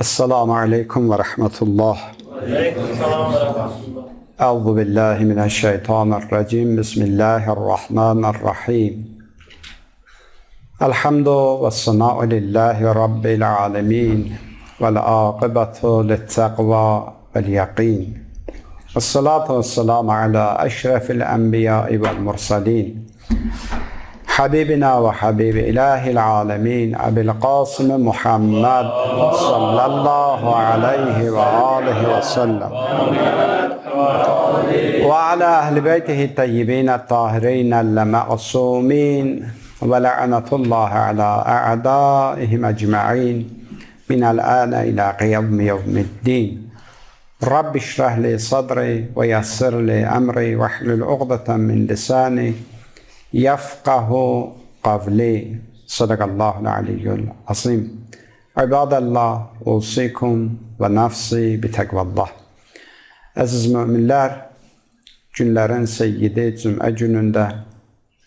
السلام عليكم ورحمة الله. أعوذ بالله من الشيطان الرجيم. بسم الله الرحمن الرحيم. الحمد والصناء لله رب العالمين والعاقبة للتقوى واليقين. الصلاة والسلام على أشرف الأنبياء والمرسلين. حبيبنا وحبيب إله العالمين أبي القاسم محمد صلى الله عليه وآله وسلم. وعلى أهل بيته الطيبين الطاهرين المعصومين ولعنة الله على أعدائهم أجمعين. من الآن إلى قيام يوم الدين. رب اشرح لي صدري ويسر لي أمري واحلل عقدة من لساني يفقه قولي صدق الله العلي العظيم عباد الله أوصيكم ونفسي بتقوى الله Əziz möminlər, günlərin seyyidi cümə günündə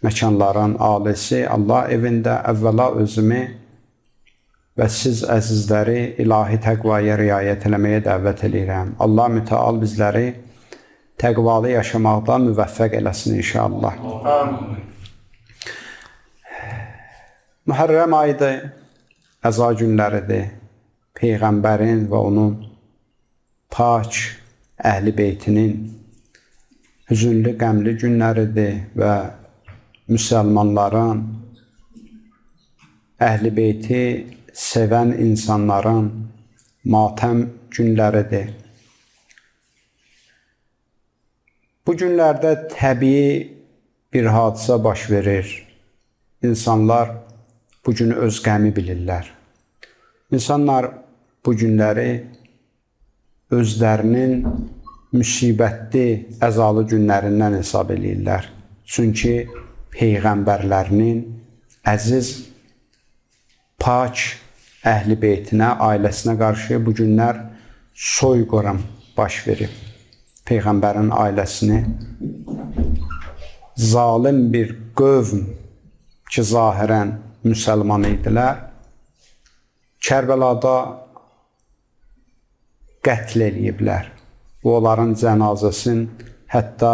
məkanların alisi Allah evində əvvəla özümü və siz əzizləri ilahi təqvaya riayət eləməyə dəvət edirəm. Allah mütəal bizləri təqvalı yaşamaqda müvəffəq eləsin inşallah. Mühərrəm ayıdır, əza günləridir. Peyğəmbərin və onun pak əhli beytinin hüzünlü, qəmli günləridir və müsəlmanların əhli beyti sevən insanların matəm günləridir. Bu günlərdə təbii bir hadisə baş verir. İnsanlar bu günü öz qəmi bilirlər. İnsanlar bu günləri özlərinin müsibətli, əzalı günlərindən hesab eləyirlər. Çünki peyğəmbərlərinin əziz, pak əhli beytinə, ailəsinə qarşı bu günlər soyqırım baş verib. Peyğəmbərin ailəsini zalim bir qövm ki, zahirən müsəlman idilər, Kərbəlada qətl eləyiblər. Bu onların cənazəsin hətta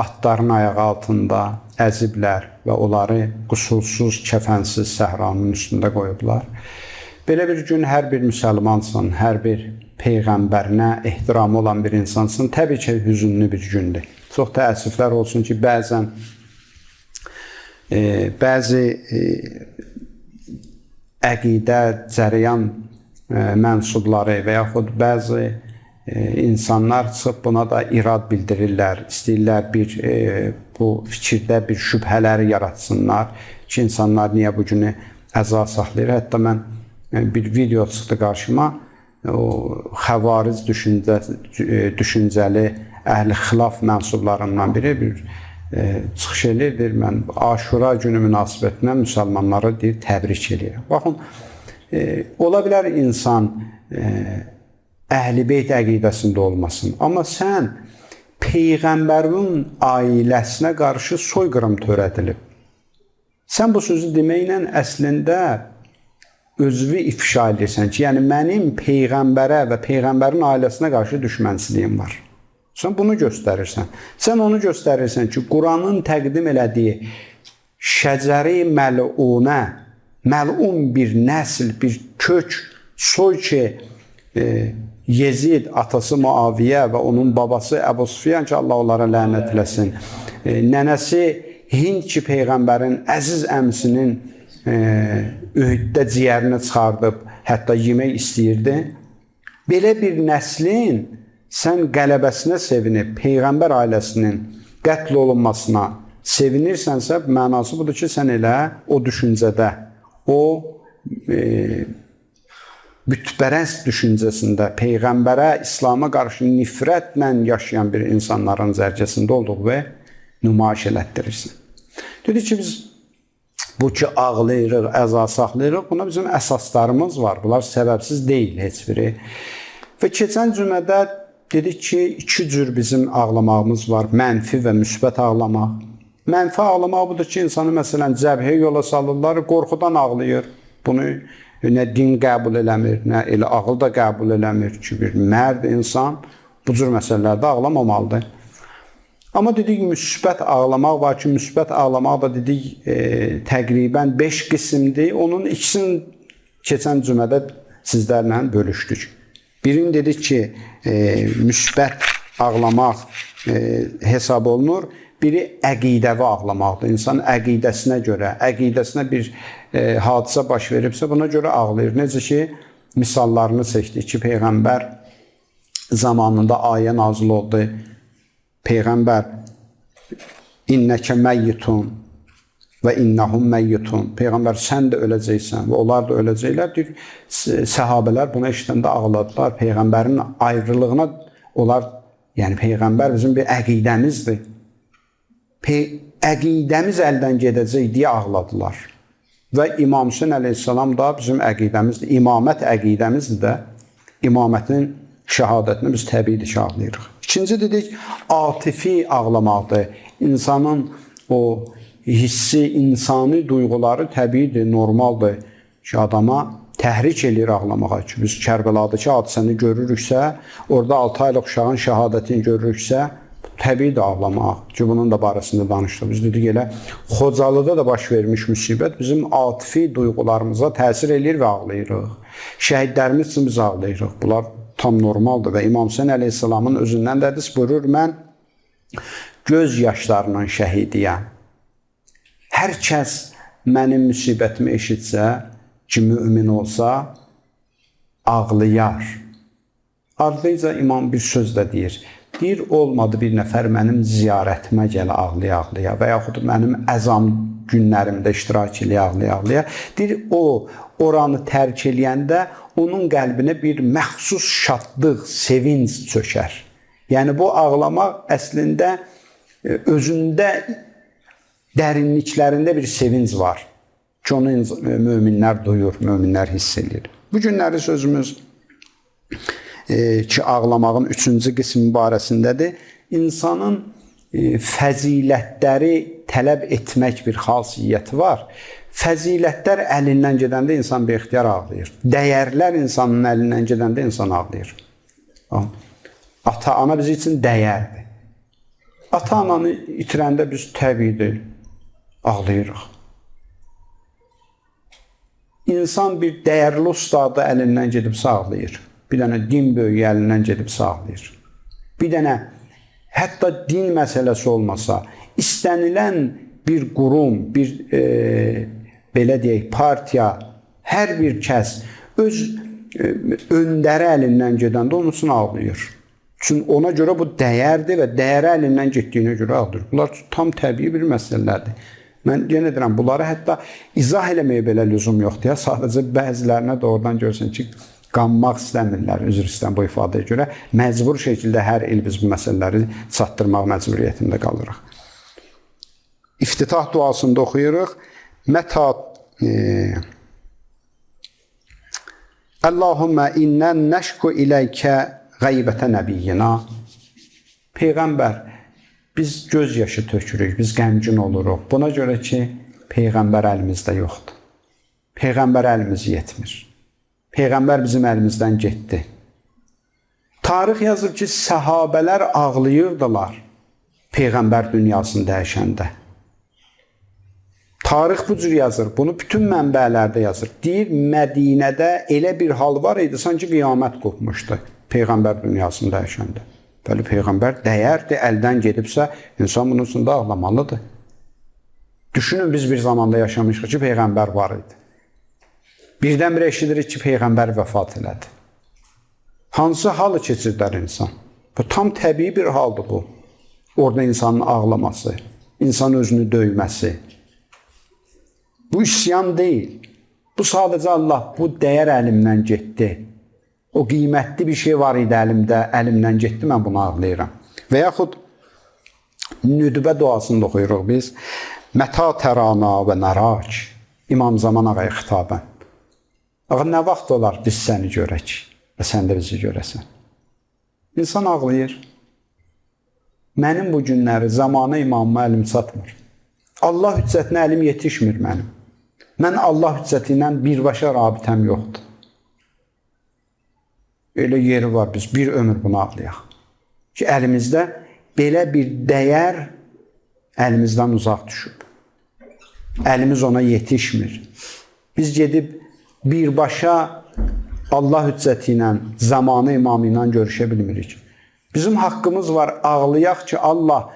atların ayağı altında əziblər və onları qusulsuz, kəfənsiz səhranın üstündə qoyublar. Belə bir gün hər bir müsəlmansan, hər bir peyğəmbərinə ehtiramı olan bir insansın, təbii ki, hüzünlü bir gündür. Çox təəssüflər olsun ki, bəzən bəzi e, əqidə, cərəyan e, mənsubları və yaxud bəzi e, insanlar çıxıb buna da irad bildirirlər, istəyirlər bir bu fikirdə bir şübhələri yaratsınlar ki, insanlar niyə bu günü əza saxlayır. Hətta mən bir video çıxdı qarşıma, o xəvariz düşüncə düşüncəli əhli xilaf mənsublarından biri bir çıxış eləyir, mən Aşura günü münasibətinə müsəlmanları deyir, təbrik eləyirəm. Baxın, e, ola bilər insan e, əhl-i beyt əqidəsində olmasın, amma sən peyğəmbərin ailəsinə qarşı soyqırım törədilib. Sən bu sözü deməklə əslində özünü ifşa edirsən ki, yəni mənim peyğəmbərə və peyğəmbərin ailəsinə qarşı düşmənçiliyim var. Sən bunu göstərirsən. Sən onu göstərirsən ki, Quranın təqdim elədiyi şəcəri məlunə, məlun bir nəsl, bir kök, soy ki, e, Yezid atası Muaviyə və onun babası Əbu Sufyan ki, Allah onlara lənət eləsin. E, nənəsi Hind ki, peyğəmbərin əziz əmsinin e, Ühüddə ciyərini çıxardıb, hətta yemək istəyirdi. Belə bir nəslin sən qələbəsinə sevinib, peyğəmbər ailəsinin qətl olunmasına sevinirsənsə, mənası budur ki, sən elə o düşüncədə, o e, bütpərəst düşüncəsində peyğəmbərə, İslam'a qarşı nifrətlə yaşayan bir insanların zərcəsində olduğu və nümayiş elətdirirsən. Dedi ki, biz bu ki ağlayırıq, əza saxlayırıq, buna bizim əsaslarımız var. Bunlar səbəbsiz deyil heç biri. Və keçən cümədə dedik ki, iki cür bizim ağlamağımız var. Mənfi və müsbət ağlamaq. Mənfi ağlamaq budur ki, insanı məsələn cəbhə yola salırlar, qorxudan ağlayır. Bunu nə din qəbul eləmir, nə elə ağıl da qəbul eləmir ki, bir mərd insan bu cür məsələlərdə ağlamamalıdır. Amma dedik müsbət ağlamaq var ki, müsbət ağlamaq da dedik e, təqribən 5 qismdir. Onun ikisini keçən cümədə sizlərlə bölüşdük. Birini dedik ki, e, müsbət ağlamaq e, hesab olunur. Biri əqidəvi ağlamaqdır. İnsan əqidəsinə görə, əqidəsinə bir e, hadisə baş veribsə, buna görə ağlayır. Necə ki, misallarını seçdik ki, peyğəmbər zamanında ayə nazil oldu. Peyğəmbər innəkə məyyitun və innahum məyyitun. Peyğəmbər sən də öləcəksən və onlar da öləcəklər. Deyir, səhabələr bunu eşidəndə ağladılar. Peyğəmbərin ayrılığına onlar, yəni peyğəmbər bizim bir əqidəmizdir. Pe əqidəmiz əldən gedəcək deyə ağladılar. Və İmam Hüseyn əleyhissalam da bizim əqidəmizdir. İmamət əqidəmizdir də. İmamətin şəhadətini biz təbii ki, ağlayırıq. İkinci dedik, atifi ağlamaqdır. İnsanın o hissi, insani duyğuları təbiidir, normaldır ki, adama təhrik eləyir ağlamağa ki, biz Kərbələdəki hadisəni görürüksə, orada 6 aylıq uşağın şəhadətini görürüksə, təbiidir ağlamaq ki, bunun da barəsində danışdıq. Biz dedik elə Xocalıda da baş vermiş müsibət bizim atifi duyğularımıza təsir eləyir və ağlayırıq. Şəhidlərimiz üçün biz ağlayırıq. Bunlar tam normaldır və İmam Hüseyn əleyhissalamın özündən də hədis buyurur, mən göz yaşlarının şəhidiyəm. Hər kəs mənim müsibətimi eşitsə, ki mömin olsa, ağlayar. Ardınca imam bir söz də deyir. Deyir, olmadı bir nəfər mənim ziyarətimə gələ ağlaya-ağlaya və yaxud mənim əzam günlərimdə iştirak eləyə ağlaya-ağlaya. Deyir, o oranı tərk eləyəndə onun qəlbinə bir məxsus şadlıq, sevinc çökər. Yəni bu ağlamaq əslində e, özündə dərinliklərində bir sevinc var ki, onu möminlər duyur, möminlər hiss edir. Bu günləri sözümüz e, ki, ağlamağın üçüncü qismi barəsindədir. İnsanın e, fəzilətləri tələb etmək bir xasiyyəti var. Fəzilətlər əlindən gedəndə insan bextiyar ağlayır. Dəyərlər insanın əlindən gedəndə insan ağlayır. Ata-ana biz üçün dəyərdir. Ata-ananı itirəndə biz təbiidir ağlayırıq. İnsan bir dəyərli ustadı əlindən gedib sağlayır. Bir dənə din böyüyü əlindən gedib sağlayır. Bir dənə hətta din məsələsi olmasa, istənilən bir qurum, bir e, belə deyək, partiya, hər bir kəs öz e, öndəri əlindən gedəndə onun üçün ağlayır. Çünki ona görə bu dəyərdir və dəyəri əlindən getdiyinə görə ağlayır. Bunlar tam təbii bir məsələlərdir. Mən yenə deyirəm, bunları hətta izah eləməyə belə lüzum yoxdur. Ya sadəcə bəzilərinə doğrudan görsən ki, qanmaq istəmirlər, üzr istəyirəm bu ifadəyə görə. Məcbur şəkildə hər il biz bu məsələləri çatdırmaq məcburiyyətində qalırıq. İftitah duasında oxuyuruq. Mətə e, Allahumma innən nəşku iləykə qeybətə nəbiyyina. Peyğəmbər, biz göz yaşı tökürük, biz qəmgin oluruq. Buna görə ki, Peyğəmbər əlimizdə yoxdur. Peyğəmbər əlimiz yetmir. Peyğəmbər bizim əlimizdən getdi. Tarix yazır ki, səhabələr ağlayırdılar Peyğəmbər dünyasını dəyişəndə. Tarix bu cür yazır. Bunu bütün mənbələrdə yazır. Deyir, Mədinədə elə bir hal var idi, sanki qiyamət qopmuşdu Peyğəmbər dünyasını dəyişəndə. Bəli, Peyğəmbər dəyərdir, əldən gedibsə, insan bunun üstündə ağlamalıdır. Düşünün, biz bir zamanda yaşamışıq ki, Peyğəmbər var idi. Birdən-birə eşidirik ki, Peyğəmbər vəfat elədi. Hansı halı keçirdər insan? Bu tam təbii bir haldır bu. Orada insanın ağlaması, insan özünü döyməsi, Bu üsyan deyil. Bu sadəcə Allah bu dəyər əlimdən getdi. O qiymətli bir şey var idi əlimdə, əlimdən getdi, mən bunu ağlayıram. Və yaxud nüdbə duasında oxuyuruq biz. Məta tərana və nərak. İmam Zaman ağaya xitabən. Ağa nə vaxt olar biz səni görək və sən də bizi görəsən. İnsan ağlayır. Mənim bu günləri zamanı imamıma əlim çatmır. Allah hüccətinə əlim yetişmir mənim. Mən Allah hüccəti ilə birbaşa rabitəm yoxdur. Elə yeri var biz bir ömür bunu ağlayaq. Ki əlimizdə belə bir dəyər əlimizdən uzaq düşüb. Əlimiz ona yetişmir. Biz gedib birbaşa Allah hüccəti ilə, zamanı imamı ilə görüşə bilmirik. Bizim haqqımız var ağlayaq ki, Allah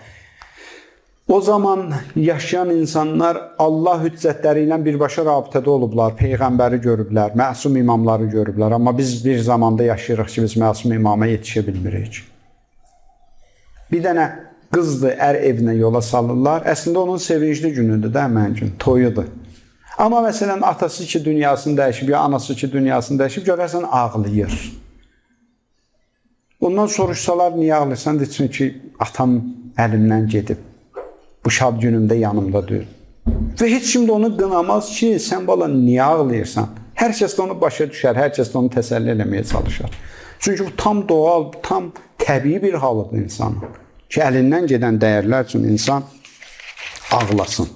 o zaman yaşayan insanlar Allah hüccətləri ilə birbaşa rabitədə olublar, peyğəmbəri görüblər, məsum imamları görüblər, amma biz bir zamanda yaşayırıq ki, biz məsum imama yetişə bilmirik. Bir dənə qızdır, ər evinə yola salırlar. Əslində onun sevincli günüdür də həmin gün, toyudur. Amma məsələn atası ki dünyasını dəyişib ya anası ki dünyasını dəyişib görərsən ağlayır. Ondan soruşsalar niyə ağlayırsan desin ki atam əlimdən gedib. Bu şad günümdə yanımda deyil. Və heç kim də onu qınamaz ki, sən bala niyə ağlayırsan? Hər kəs də onu başa düşər, hər kəs də onu təsəlli eləməyə çalışar. Çünki bu tam doğal, tam təbii bir halıdır insanın. Ki əlindən gedən dəyərlər üçün insan ağlasın.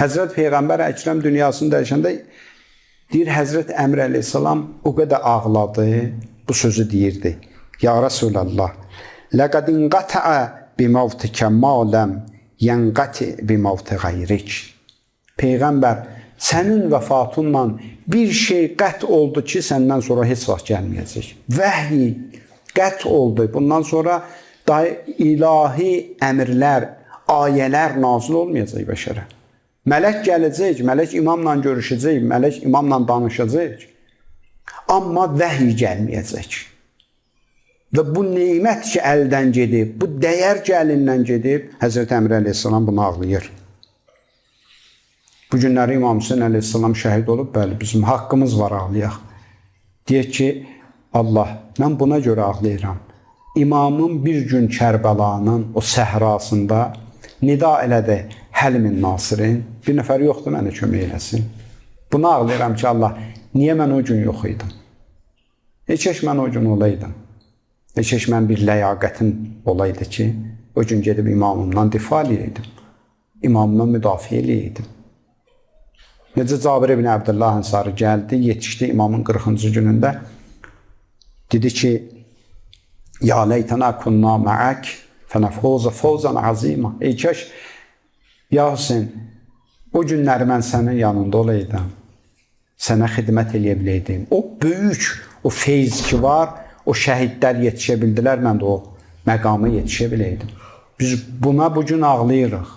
Həzrət Peyğəmbər Əkrəm dünyasını dəyişəndə deyir Həzrət Əmr əleyhissalam o qədər ağladı, bu sözü deyirdi. Ya Resulallah, laqad inqata'a bi mavtika ma lam yanqati bi mavti gayrik. Peyğəmbər sənin vəfatınla bir şey qət oldu ki, səndən sonra heç vaxt gəlməyəcək. Vəhy qət oldu. Bundan sonra daha ilahi əmrlər, ayələr nazil olmayacaq bəşərə. Mələk gələcək, mələk imamla görüşəcək, mələk imamla danışacaq. Amma vəhy gəlməyəcək. Və bu nemət ki, əldən gedib, bu dəyər ki, əlindən gedib, Həzrət Əmr əleyhissalam bunu ağlayır. Bu günləri İmam Hüseyin əleyhissalam şəhid olub, bəli, bizim haqqımız var ağlayaq. Deyək ki, Allah, mən buna görə ağlayıram. İmamın bir gün Kərbəlanın o səhrasında nida elədi, Həlimin Nasirin, bir nəfər yoxdur mənə kömək eləsin. Buna ağlayıram ki, Allah, niyə mən o gün yox idim? Neçəş mən o gün olaydım? Neçəş mən bir ləyaqətim olaydı ki, o gün gedib imamımdan difa eləyəydim. İmamımdan müdafiə eləyəydim. Necə Cabir ibn Əbdullah Ənsari gəldi, yetişdi imamın 40-cı günündə. Dedi ki, Ya leytana kunna ma'ak fenafhuza fawzan azima. Ey kaş Ya Hüseyin, o günləri mən sənin yanında olaydım. Sənə xidmət eləyə biləydim. O böyük, o feyz ki var, o şəhidlər yetişə bildilər, mən də o məqama yetişə biləydim. Biz buna bu gün ağlayırıq.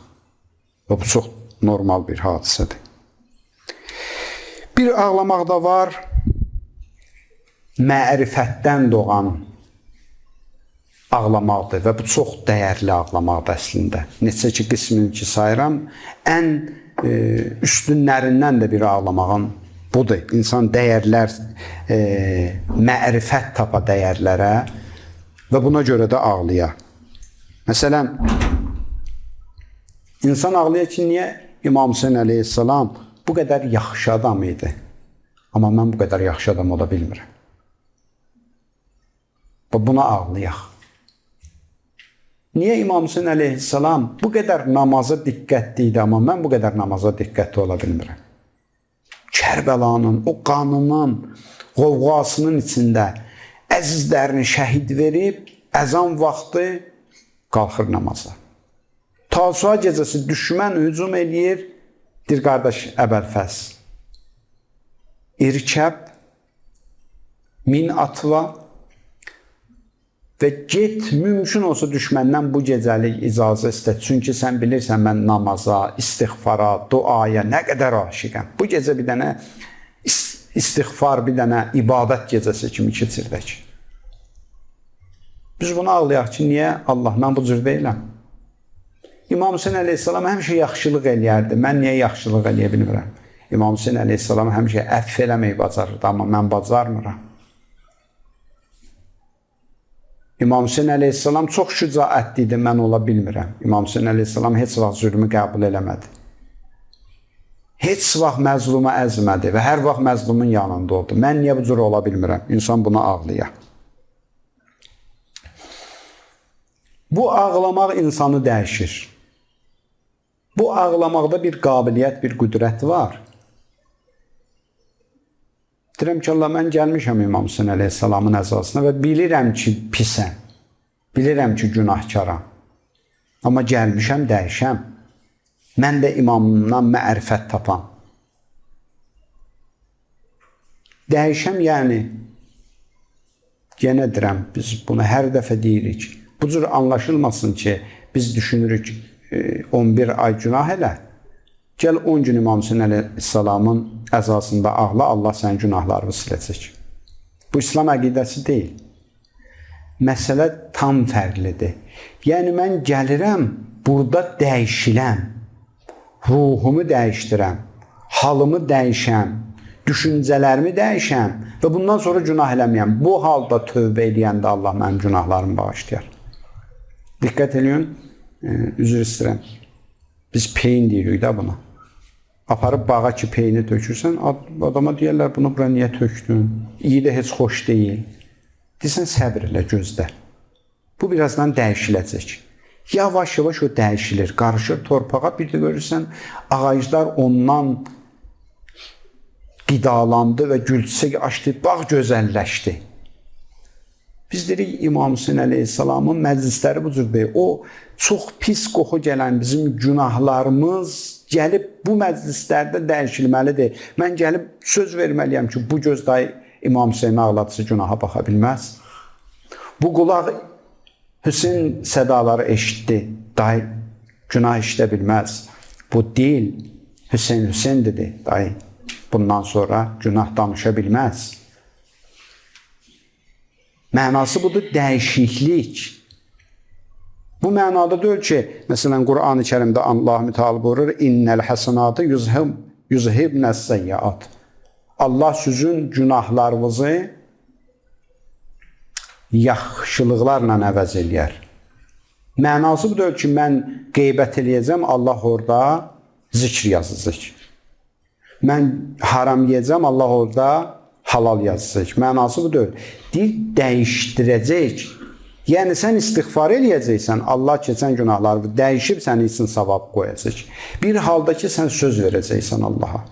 Və bu çox normal bir hadisədir. Bir ağlamaq da var, mərifətdən doğan ağlamaqdır və bu çox dəyərli ağlamaqdır əslində. Neçə ki qismini ki sayıram, ən e, üstünlərindən də biri ağlamağın budur. İnsan dəyərlər, e, mərifət tapa dəyərlərə və buna görə də ağlaya. Məsələn, insan ağlaya ki, niyə İmam Hüseyin əleyhissalam bu qədər yaxşı adam idi? Amma mən bu qədər yaxşı adam ola bilmirəm. Və buna ağlayaq. Niyə İmam Hüseyin əleyhissalam bu qədər namaza diqqətli idi, amma mən bu qədər namaza diqqətli ola bilmirəm? Kərbəlanın o qanının, qovğasının içində əzizlərini şəhid verib, əzan vaxtı qalxır namaza. Tasua gecəsi düşmən hücum eləyir, dir qardaş Əbəlfəz. İrkəb min atva və get mümkün olsa düşməndən bu gecəlik icazə istə. Çünki sən bilirsən mən namaza, istighfara, duaya nə qədər aşiqəm. Bu gecə bir dənə istighfar, bir dənə ibadət gecəsi kimi keçirdək. Biz bunu ağlayaq ki, niyə Allah mən bu cür deyiləm? İmam Hüseyin əleyhissalam həmişə yaxşılıq eləyərdi. Mən niyə yaxşılıq eləyə bilmirəm? İmam Hüseyin əleyhissalam həmişə əff eləməyi bacarırdı, amma mən bacarmıram. İmam Hüseyin əleyhissalam çox şücaətli idi, mən ola bilmirəm. İmam Hüseyin əleyhissalam heç vaxt zülmü qəbul eləmədi. Heç vaxt məzluma əzmədi və hər vaxt məzlumun yanında oldu. Mən niyə bu cür ola bilmirəm? İnsan buna ağlayır. Bu ağlamaq insanı dəyişir. Bu ağlamaqda bir qabiliyyət, bir qüdrət var. Deyirəm ki, Allah mən gəlmişəm İmam Hüseyn əleyhissalamın əzasına və bilirəm ki, pisəm. Bilirəm ki, günahkaram. Amma gəlmişəm, dəyişəm. Mən də imamımdan mərifət tapam. Dəyişəm yəni yenə deyirəm, biz bunu hər dəfə deyirik. Bu cür anlaşılmasın ki, biz düşünürük e, 11 ay günah elə. Gəl 10 gün İmam Hüseyn əleyhissalamın əzasında ağla, Allah sənin günahlarını siləcək. Bu İslam əqidəsi deyil. Məsələ tam fərqlidir. Yəni mən gəlirəm, burada dəyişiləm. Ruhumu dəyişdirəm, halımı dəyişəm, düşüncələrimi dəyişəm və bundan sonra günah eləməyəm. Bu halda tövbə edəndə Allah mənim günahlarımı bağışlayar. Diqqət edin, e, üzr istəyirəm. Biz peyin deyirik də buna. Aparıb bağa ki peyini tökürsən, ad- adama deyirlər bunu bura niyə tökdün? İyi də heç xoş deyil. Desən səbr elə, gözlə. Bu birazdan dəyişiləcək. Yavaş-yavaş o dəyişilir, qarışır torpağa. Bir də görürsən ağaclar ondan qidalandı və gülçə açdı, bağ gözəlləşdi. Biz deyirik İmam Hüseyn əleyhissalamın məclisləri bu cürdür. O çox pis qoxu gələn bizim günahlarımız gəlib bu məclislərdə dəyişilməlidir. Mən gəlib söz verməliyəm ki, bu göz dayı İmam Hüseyn ağladısı günaha baxa bilməz. Bu qulaq Hüseyn sədaları eşitdi. Dayı günah işlə bilməz. Bu dil Hüseyn Hüseyn dedi. Dayı bundan sonra günah danışa bilməz. Mənası budur dəyişiklik. Bu mənada deyil ki, məsələn Qurani Kərimdə Allah Müteala buyurur: "İnnel hasenatı yuzhib yuzhibnes seyyiat." Allah sizin günahlarınızı yaxşılıqlarla əvəz eləyər. Mənası bu deyil ki, mən qeybət eləyəcəm, Allah orada zikr yazacaq. Mən haram yeyəcəm, Allah orada halal yazacaq. Mənası bu deyil. Dil dəyişdirəcək. Yəni sən istighfar eləyəcəksən, Allah keçən günahları dəyişib sənin üçün savab qoyacaq. Bir halda ki sən söz verəcəksən Allaha.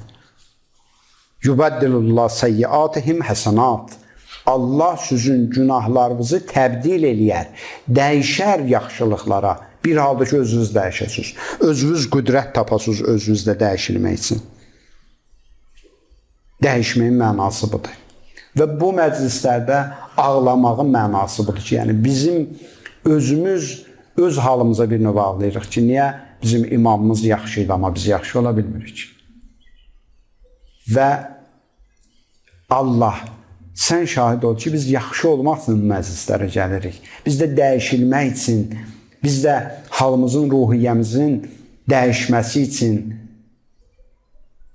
Yubaddilullah seyyiatihim hasanat. Allah sizin günahlarınızı təbdil eləyər, dəyişər yaxşılıqlara. Bir halda ki özünüz dəyişəsiniz. Özünüz qüdrət tapasınız özünüzdə dəyişilmək üçün. Dəyişməyin mənası budur. Və bu məclislərdə ağlamağın mənası budur ki, yəni bizim özümüz öz halımıza bir növ ağlayırıq ki, niyə bizim imamımız yaxşı idi, amma biz yaxşı ola bilmirik. Və Allah sən şahid ol ki, biz yaxşı olmaq üçün məclislərə gəlirik. Biz də dəyişilmək üçün, biz də halımızın, ruhiyyəmizin dəyişməsi üçün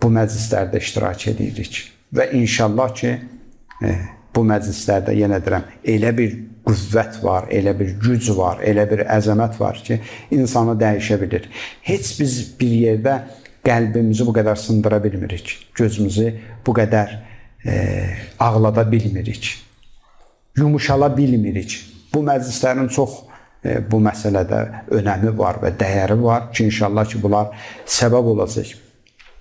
bu məclislərdə iştirak edirik. Və inşallah ki, e, bu məclislərdə yenə deyirəm, elə bir qüvvət var, elə bir güc var, elə bir əzəmət var ki, insanı dəyişə bilir. Heç biz bir yerdə qəlbimizi bu qədər sındıra bilmirik. Gözümüzü bu qədər e, ağlada bilmirik. Yumuşala bilmirik. Bu məclislərin çox e, bu məsələdə önəmi var və dəyəri var ki, inşallah ki, bunlar səbəb olacaq.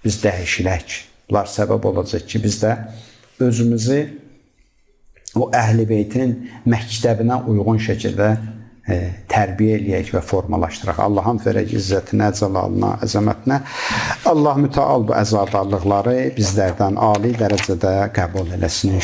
Biz dəyişilək. Bunlar səbəb olacaq ki, biz də özümüzü o Əhl-i Beytin məktəbinə uyğun şəkildə e, tərbiyə eləyək və formalaşdıraq. Allahın fərəq izzətinə, cəlalına, əzəmətinə Allah mütəal bu əzadarlıqları bizlərdən ali dərəcədə qəbul eləsin.